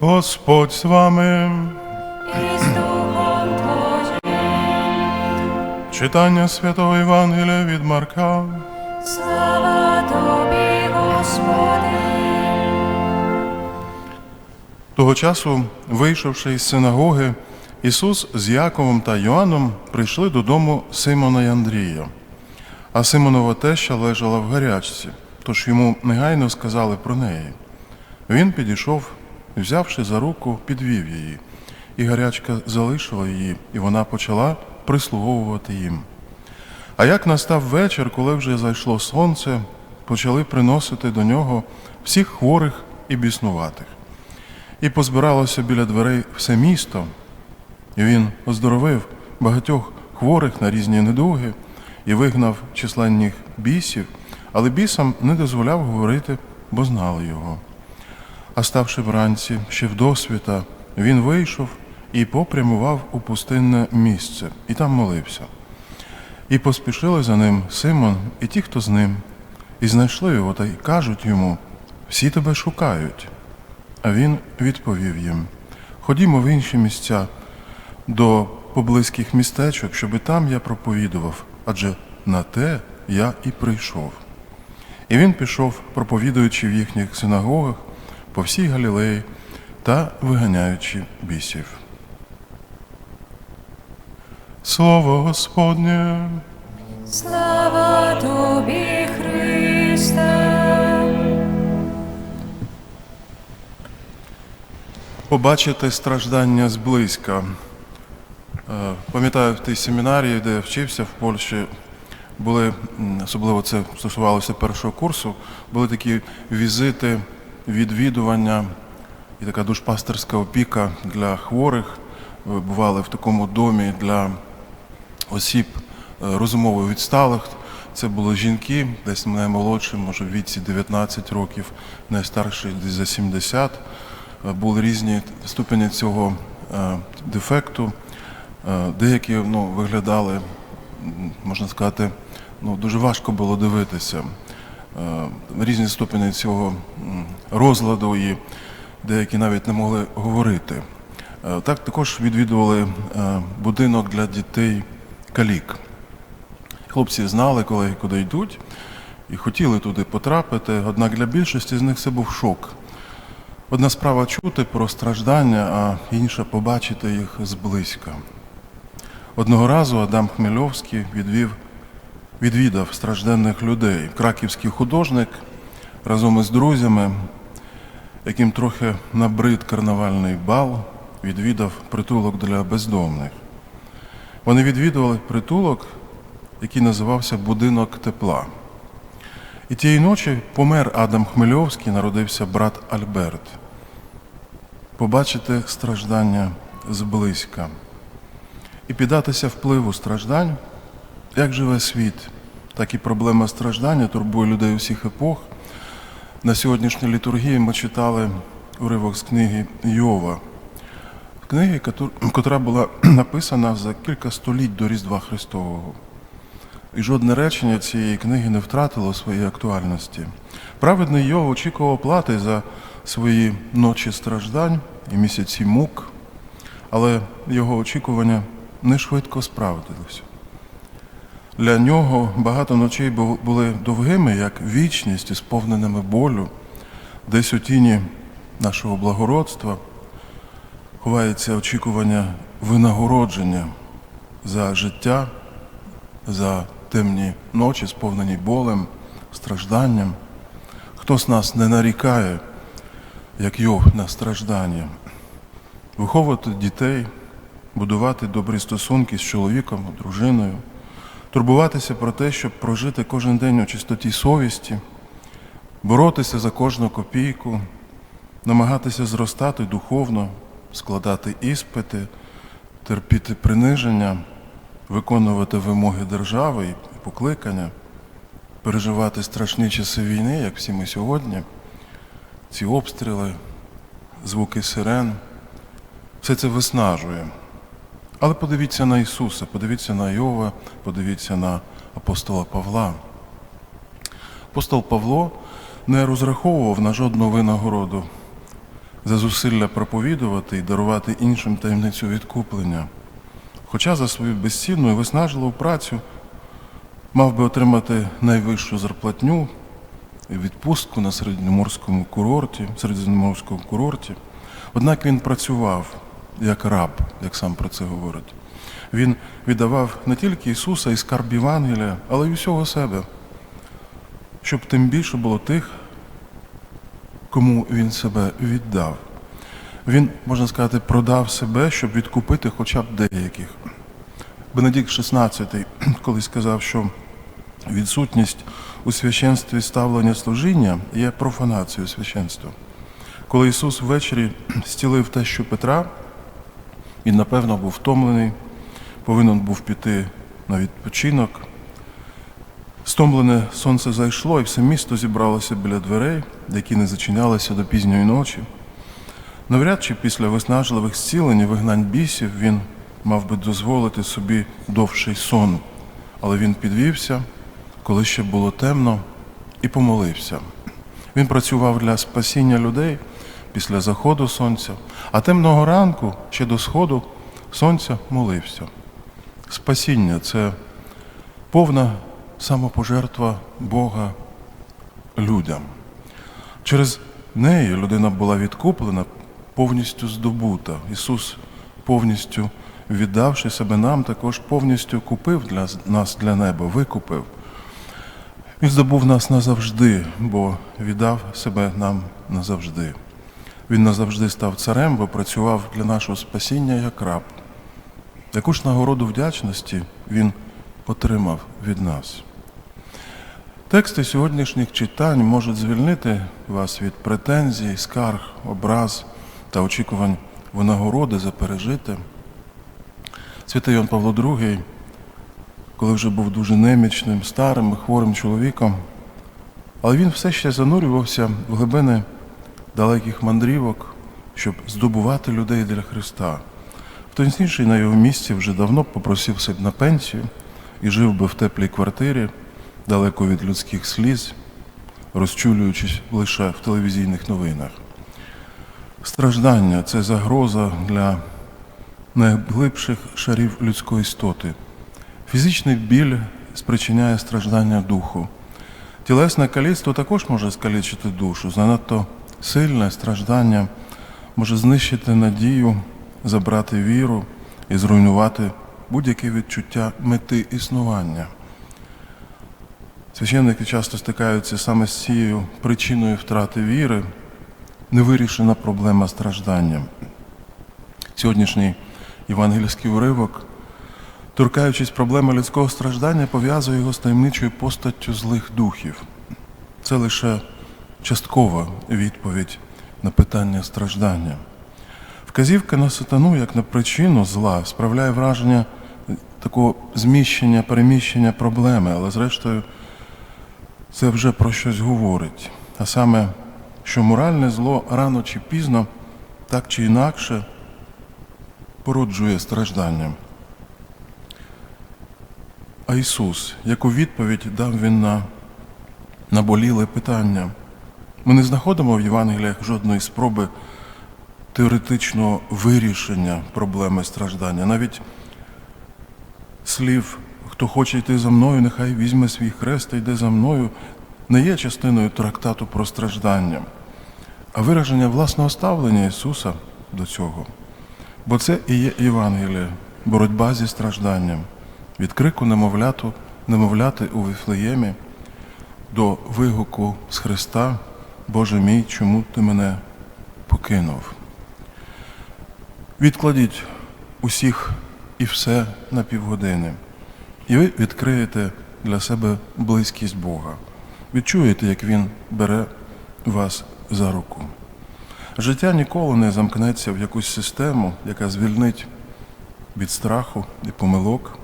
Господь з вами. і з Духом Твоїм. Читання Святого Євангелія від Марка. Слава Тобі, Господи. Того часу, вийшовши із синагоги, Ісус з Яковом та Йоанном прийшли додому Симона й Андрія. А Симонова теща лежала в гарячці, тож йому негайно сказали про неї. Він підійшов, і, взявши за руку, підвів її, і гарячка залишила її, і вона почала прислуговувати їм. А як настав вечір, коли вже зайшло сонце, почали приносити до нього всіх хворих і біснуватих. І позбиралося біля дверей все місто, і він оздоровив багатьох хворих на різні недуги і вигнав численних бісів, але бісам не дозволяв говорити, бо знали його. А ставши вранці ще в досвіта, він вийшов і попрямував у пустинне місце, і там молився. І поспішили за ним Симон і ті, хто з ним, і знайшли його та й кажуть йому: всі тебе шукають. А він відповів їм: Ходімо в інші місця до поблизьких містечок, щоби там я проповідував, адже на те я і прийшов. І він пішов, проповідуючи в їхніх синагогах по всій Галілеї та виганяючи бісів. Слово Господнє. Слава Тобі, Христе. побачити страждання зблизька. Е, Пам'ятаю, в тій семінарії, де я вчився в Польщі, були, особливо це стосувалося першого курсу, були такі візити, відвідування і така душпастерська опіка для хворих. Ви Бували в такому домі для осіб е, розумово відсталих. Це були жінки, десь наймолодші, може в віці 19 років, найстарші десь за 70. Е, Були різні ступені цього е, дефекту. Деякі ну, виглядали, можна сказати, ну, дуже важко було дивитися. Е, Різні ступені цього розладу і деякі навіть не могли говорити. Е, Так також відвідували е, будинок для дітей калік. Хлопці знали, коли куди йдуть, і хотіли туди потрапити, однак для більшості з них це був шок. Одна справа чути про страждання, а інша побачити їх зблизька. Одного разу Адам Хмельовський відвів, відвідав стражденних людей. Краківський художник разом із друзями, яким трохи набрид карнавальний бал, відвідав притулок для бездомних. Вони відвідували притулок, який називався Будинок тепла. І тієї ночі помер Адам Хмельовський, народився брат Альберт. Побачити страждання зблизька і піддатися впливу страждань, як живе світ, так і проблема страждання турбує людей усіх епох. На сьогоднішній літургії ми читали уривок з книги Йова, книги, котра була написана за кілька століть до Різдва Христового. І жодне речення цієї книги не втратило своєї актуальності. Праведний Йов очікував плати за свої ночі страждань і місяці мук, але його очікування не швидко справдилися. Для нього багато ночей були довгими, як вічність, сповненими болю, десь у тіні нашого благородства ховається очікування винагородження за життя, за темні ночі, сповнені болем, стражданням. Хто з нас не нарікає, як Йов на страждання, виховувати дітей, будувати добрі стосунки з чоловіком, дружиною, турбуватися про те, щоб прожити кожен день у чистоті совісті, боротися за кожну копійку, намагатися зростати духовно, складати іспити, терпіти приниження, виконувати вимоги держави і покликання, переживати страшні часи війни, як всі ми сьогодні, ці обстріли, звуки сирен, все це виснажує. Але подивіться на Ісуса, подивіться на Йова, подивіться на апостола Павла. Апостол Павло не розраховував на жодну винагороду за зусилля проповідувати і дарувати іншим таємницю відкуплення. Хоча за свою безцінну і виснажливу працю мав би отримати найвищу зарплатню і відпустку на середньоморському курорті, середземноморському курорті. Однак він працював як раб, як сам про це говорить. Він віддавав не тільки Ісуса і скарб Євангелія, але й усього себе, щоб тим більше було тих, кому він себе віддав. Він, можна сказати, продав себе, щоб відкупити хоча б деяких. Бенедикт XVI колись сказав, що відсутність у священстві ставлення служіння є профанацією священства. Коли Ісус ввечері зцілив тещу Петра, він, напевно, був втомлений, повинен був піти на відпочинок. Стомлене сонце зайшло, і все місто зібралося біля дверей, які не зачинялися до пізньої ночі. Навряд чи після виснажливих зцілень і вигнань бісів він мав би дозволити собі довший сон, але він підвівся, коли ще було темно, і помолився. Він працював для спасіння людей після заходу сонця, а темного ранку ще до сходу сонця молився. Спасіння це повна самопожертва Бога людям. Через неї людина була відкуплена, повністю здобута. Ісус, повністю віддавши себе нам, також повністю купив для нас для неба, викупив. Він здобув нас назавжди, бо віддав себе нам назавжди. Він назавжди став царем, бо працював для нашого спасіння як раб. Яку ж нагороду вдячності він отримав від нас. Тексти сьогоднішніх читань можуть звільнити вас від претензій, скарг, образ та очікувань винагороди за пережите. Святий Йоанн Павло II, коли вже був дуже немічним, старим і хворим чоловіком, але він все ще занурювався в глибини далеких мандрівок, щоб здобувати людей для Христа. Хтось інший на його місці вже давно попросився б на пенсію і жив би в теплій квартирі, далеко від людських сліз, розчулюючись лише в телевізійних новинах. Страждання це загроза для найглибших шарів людської істоти. Фізичний біль спричиняє страждання духу. Тілесне каліцтво також може скалічити душу. Занадто сильне страждання може знищити надію, забрати віру і зруйнувати будь-яке відчуття мети існування. Священники часто стикаються саме з цією причиною втрати віри, невирішена проблема страждання. Сьогоднішній євангельський уривок, торкаючись проблеми людського страждання, пов'язує його з таємничою постаттю злих духів. Це лише часткова відповідь на питання страждання. Вказівка на сатану як на причину зла справляє враження такого зміщення, переміщення проблеми, але зрештою це вже про щось говорить. А саме, що моральне зло рано чи пізно, так чи інакше, породжує страждання. А Ісус, яку відповідь дав Він на наболіле питання? Ми не знаходимо в Євангеліях жодної спроби теоретичного вирішення проблеми страждання. Навіть слів, хто хоче йти за мною, нехай візьме свій хрест та йде за мною, не є частиною трактату про страждання, а вираження власного ставлення Ісуса до цього. Бо це і є Євангеліє, боротьба зі стражданням, від крику немовляту, немовляти у Вифлеємі до вигуку з Христа, Боже мій, чому ти мене покинув? Відкладіть усіх і все на півгодини, і ви відкриєте для себе близькість Бога. Відчуєте, як Він бере вас за руку. Життя ніколи не замкнеться в якусь систему, яка звільнить від страху і помилок.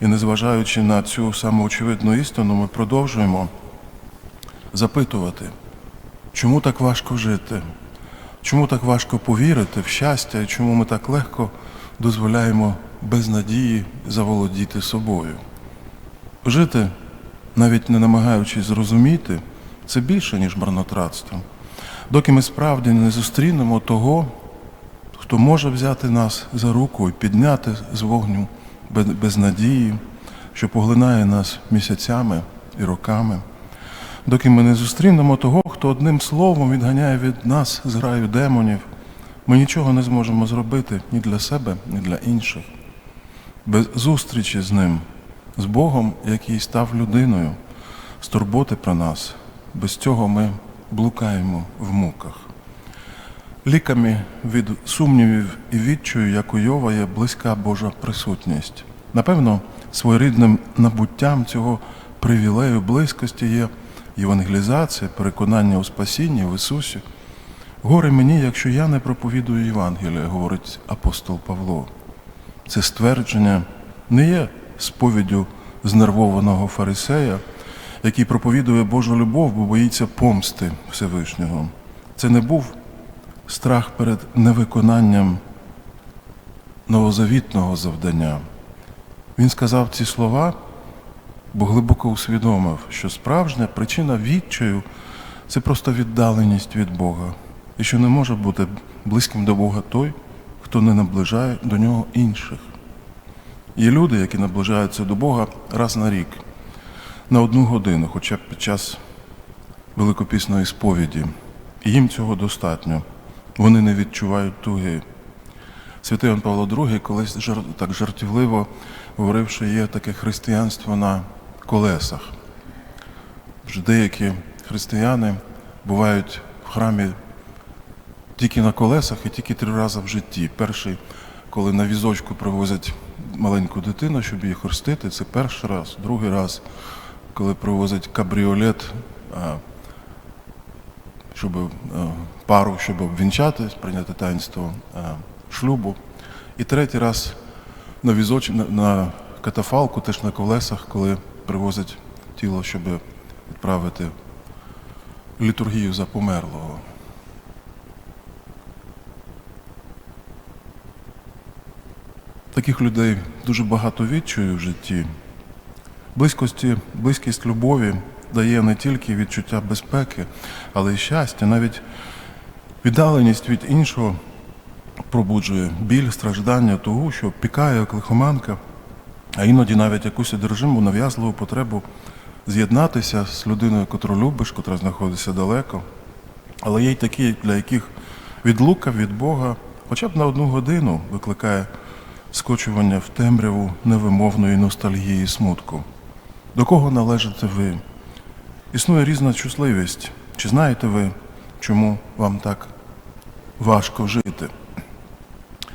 І незважаючи на цю самоочевидну істину, ми продовжуємо запитувати, чому так важко жити, чому так важко повірити в щастя і чому ми так легко дозволяємо без надії заволодіти собою. Жити, навіть не намагаючись зрозуміти, це більше, ніж марнотратство. доки ми справді не зустрінемо того, хто може взяти нас за руку і підняти з вогню без, надії, що поглинає нас місяцями і роками, доки ми не зустрінемо того, хто одним словом відганяє від нас зграю демонів, ми нічого не зможемо зробити ні для себе, ні для інших. Без зустрічі з ним, з Богом, який став людиною, з турботи про нас, без цього ми блукаємо в муках. Ліками від сумнівів і відчую, як у Йова є близька Божа присутність. Напевно, своєрідним набуттям цього привілею близькості є євангелізація, переконання у спасінні в Ісусі. Горе мені, якщо я не проповідую Євангелія, говорить апостол Павло. Це ствердження не є сповіддю знервованого фарисея, який проповідує Божу любов, бо боїться помсти Всевишнього. Це не був страх перед невиконанням новозавітного завдання. Він сказав ці слова, бо глибоко усвідомив, що справжня причина відчаю це просто віддаленість від Бога, і що не може бути близьким до Бога той, хто не наближає до нього інших. Є люди, які наближаються до Бога раз на рік, на одну годину, хоча б під час великопісної сповіді. І їм цього достатньо. Вони не відчувають туги. Святий Іван Павло II колись так жартівливо говорив, що є таке християнство на колесах. Вже деякі християни бувають в храмі тільки на колесах і тільки три рази в житті. Перший, коли на візочку привозять маленьку дитину, щоб її хрестити, це перший раз. Другий раз, коли привозять кабріолет, щоб е, пару, щоб обвінчати, прийняти таїнство е, шлюбу. І третій раз на візоч, на, на катафалку, теж на колесах, коли привозять тіло, щоб відправити літургію за померлого. Таких людей дуже багато відчую в житті. Близькості, близькість любові дає не тільки відчуття безпеки, але й щастя, навіть віддаленість від іншого пробуджує біль, страждання того, що пікає як лихоманка, а іноді навіть якусь одержиму нав'язливу потребу з'єднатися з людиною, котру любиш, котра знаходиться далеко. Але є й такі, для яких відлука від Бога хоча б на одну годину викликає скочування в темряву невимовної ностальгії і смутку. До кого належите ви? Існує різна чутливість. Чи знаєте ви, чому вам так важко жити?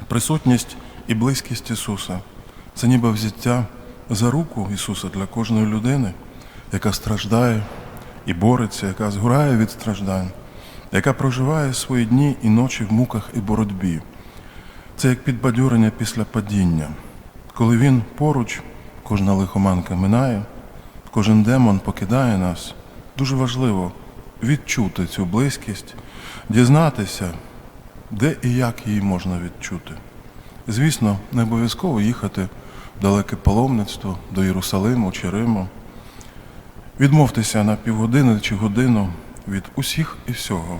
Присутність і близькість Ісуса це ніби взяття за руку Ісуса для кожної людини, яка страждає і бореться, яка згорає від страждань, яка проживає свої дні і ночі в муках і боротьбі. Це як підбадьорення після падіння. Коли він поруч, кожна лихоманка минає, кожен демон покидає нас. Дуже важливо відчути цю близькість, дізнатися, де і як її можна відчути. Звісно, не обов'язково їхати далеке паломництво до Єрусалиму чи Риму. Відмовтеся на півгодини чи годину від усіх і всього,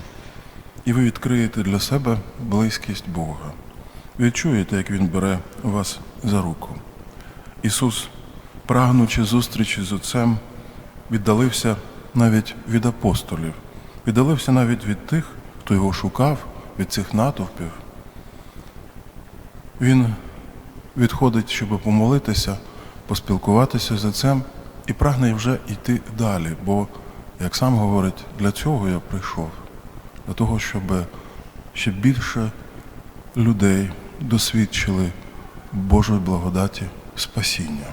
і ви відкриєте для себе близькість Бога. Відчуєте, як Він бере вас за руку. Ісус, прагнучи зустрічі з Отцем, віддалився навіть від апостолів, віддалився навіть від тих, хто його шукав, від цих натовпів. Він відходить, щоб помолитися, поспілкуватися з Отцем і прагне вже йти далі, бо, як сам говорить, для цього я прийшов, для того, щоб ще більше людей досвідчили Божої благодаті спасіння.